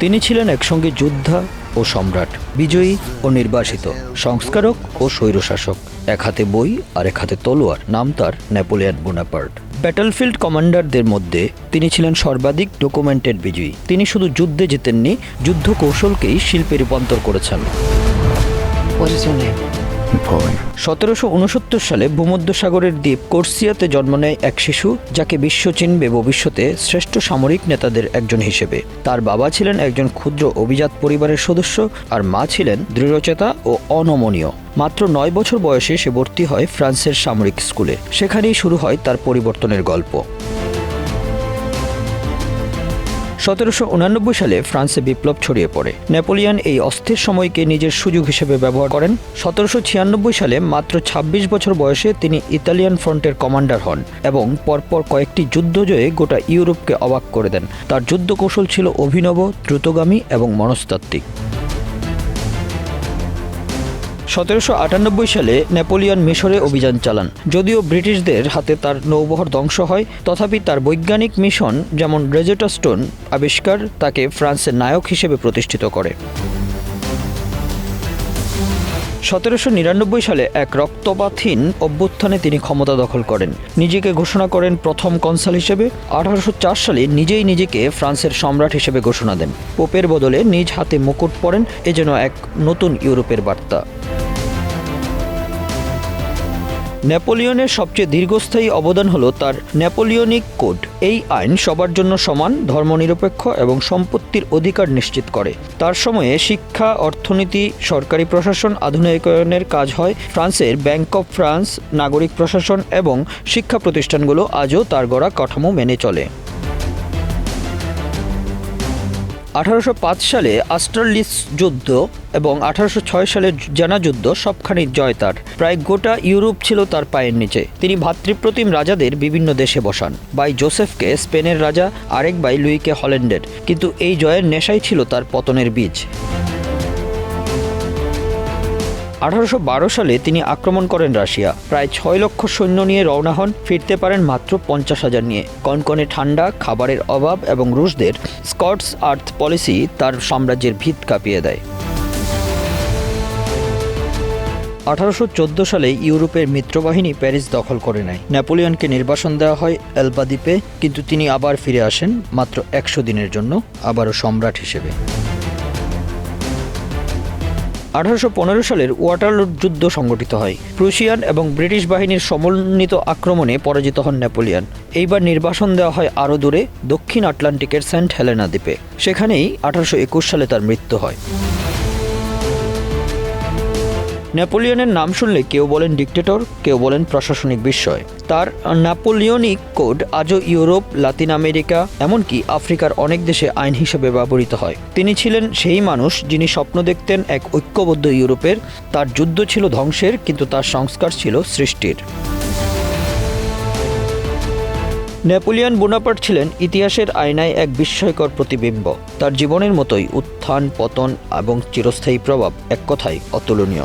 তিনি ছিলেন একসঙ্গে যোদ্ধা ও সম্রাট, বিজয়ী ও নির্বাসিত, সংস্কারক ও স্বৈরশাসক। এক হাতে বই আর এক হাতে তলোয়ার, নাম তার নেপোলিয়ান বোনাপার্ট। ব্যাটলফিল্ড কমান্ডারদের মধ্যে তিনি ছিলেন সর্বাধিক ডকুমেন্টেড বিজয়ী। তিনি শুধু যুদ্ধে জিতেননি যুদ্ধ কৌশলকেই শিল্পে রূপান্তর করেছেন। সতেরোশো উনসত্তর সালে ভূমধ্যসাগরের দ্বীপ কোর্সিয়াতে জন্ম নেয় এক শিশু, যাকে বিশ্ব চিনবে ভবিষ্যতে শ্রেষ্ঠ সামরিক নেতাদের একজন হিসেবে। তার বাবা ছিলেন একজন ক্ষুদ্র অভিজাত পরিবারের সদস্য, আর মা ছিলেন দৃঢ়চেতা ও অনমনীয়। মাত্র নয় বছর বয়সে সে ভর্তি হয় ফ্রান্সের সামরিক স্কুলে। সেখানেই শুরু হয় তার পরিবর্তনের গল্প। সতেরোশো সালে ফ্রান্সে বিপ্লব ছড়িয়ে পড়ে। নেপোলিয়ন এই অস্থির সময়কে নিজের সুযোগ হিসেবে ব্যবহার করেন। সতেরোশো ছিয়ানব্বই সালে মাত্র ২৬ বছর বয়সে তিনি ইতালিয়ান ফ্রন্টের কমান্ডার হন এবং পরপর কয়েকটি যুদ্ধ জয়ে গোটা ইউরোপকে অবাক করে দেন। তার যুদ্ধ কৌশল ছিল অভিনব, দ্রুতগামী এবং মনস্তাত্ত্বিক। সতেরোশো আটানব্বই সালে নেপোলিয়ন মিশরে অভিযান চালান। যদিও ব্রিটিশদের হাতে তার নৌবহর ধ্বংস হয়, তথাপি তার বৈজ্ঞানিক মিশন যেমন রেজেটা স্টোন আবিষ্কার তাকে ফ্রান্সের নায়ক হিসেবে প্রতিষ্ঠিত করে। সতেরোশো নিরানব্বই সালে এক রক্তপাতহীন অভ্যুত্থানে তিনি ক্ষমতা দখল করেন। নিজেকে ঘোষণা করেন প্রথম কনসাল হিসেবে। আঠারোশো চার সালে নিজেই নিজেকে ফ্রান্সের সম্রাট হিসেবে ঘোষণা দেন। পোপের বদলে নিজ হাতে মুকুট পরেন। এ যেন এক নতুন ইউরোপের বার্তা। নেপোলিয়নের সবচেয়ে দীর্ঘস্থায়ী অবদান হলো তার নেপোলিয়নিক কোড। এই আইন সবার জন্য সমান, ধর্মনিরপেক্ষ এবং সম্পত্তির অধিকার নিশ্চিত করে। তার সময়ে শিক্ষা, অর্থনীতি, সরকারি প্রশাসন আধুনিকায়নের কাজ হয়। ফ্রান্সের ব্যাংক অফ ফ্রান্স, নাগরিক প্রশাসন এবং শিক্ষা প্রতিষ্ঠানগুলো আজও তার গড়া কাঠামো মেনে চলে। আঠারোশো পাঁচ সালে আস্ট্রালিস যুদ্ধ এবং আঠারোশো ছয় সালে জানা যুদ্ধ সবখানি জয় তার। প্রায় গোটা ইউরোপ ছিল তার পায়ের নিচে। তিনি ভাতৃপ্রতিম রাজাদের বিভিন্ন দেশে বসান। বাই জোসেফকে স্পেনের রাজা, আরেক বাই লুইকে হল্যান্ডের। কিন্তু এই জয়ের নেশাই ছিল তার পতনের বীজ। আঠারোশো বারো সালে তিনি আক্রমণ করেন রাশিয়া। প্রায় ছয় লক্ষ সৈন্য নিয়ে রওনা হন, ফিরতে পারেন মাত্র পঞ্চাশ হাজার নিয়ে। কনকনে ঠান্ডা, খাবারের অভাব এবং রুশদের স্কটস আর্থ পলিসি তার সাম্রাজ্যের ভিত কাঁপিয়ে দেয়। আঠারোশো চোদ্দ সালে ইউরোপের মিত্রবাহিনী প্যারিস দখল করে নেয়। নেপোলিয়নকে নির্বাসন দেওয়া হয় এলবা দ্বীপে কিন্তু তিনি আবার ফিরে আসেন মাত্র একশো দিনের জন্য, আবারও সম্রাট হিসেবে। আঠারোশো পনেরো সালের ওয়াটারলুড যুদ্ধ সংগঠিত হয়। প্রুশিয়ান এবং ব্রিটিশ বাহিনীর সমন্বিত আক্রমণে পরাজিত হন নেপোলিয়ান। এইবার নির্বাসন দেওয়া হয় আরও দূরে, দক্ষিণ আটলান্টিকের সেন্ট হেলেনা দ্বীপে। সেখানেই আঠারোশো একুশ সালে তার মৃত্যু হয়। নেপোলিয়নের নাম শুনলে কেউ বলেন ডিক্টেটর, কেউ বলেন প্রশাসনিক বিস্ময়। তার নেপোলিয়নিক কোড আজও ইউরোপ, লাতিন আমেরিকা, এমনকি আফ্রিকার অনেক দেশে আইন হিসেবে ব্যবহৃত হয়। তিনি ছিলেন সেই মানুষ যিনি স্বপ্ন দেখতেন এক ঐক্যবদ্ধ ইউরোপের। তার যুদ্ধ ছিল ধ্বংসের, কিন্তু তার সংস্কার ছিল সৃষ্টির। নেপোলিয়ন বোনাপার্ট ছিলেন ইতিহাসের আয়নায় এক বিস্ময়কর প্রতিবিম্ব। তার জীবনের মতোই উত্থান, পতন এবং চিরস্থায়ী প্রভাব এক কথায় অতুলনীয়।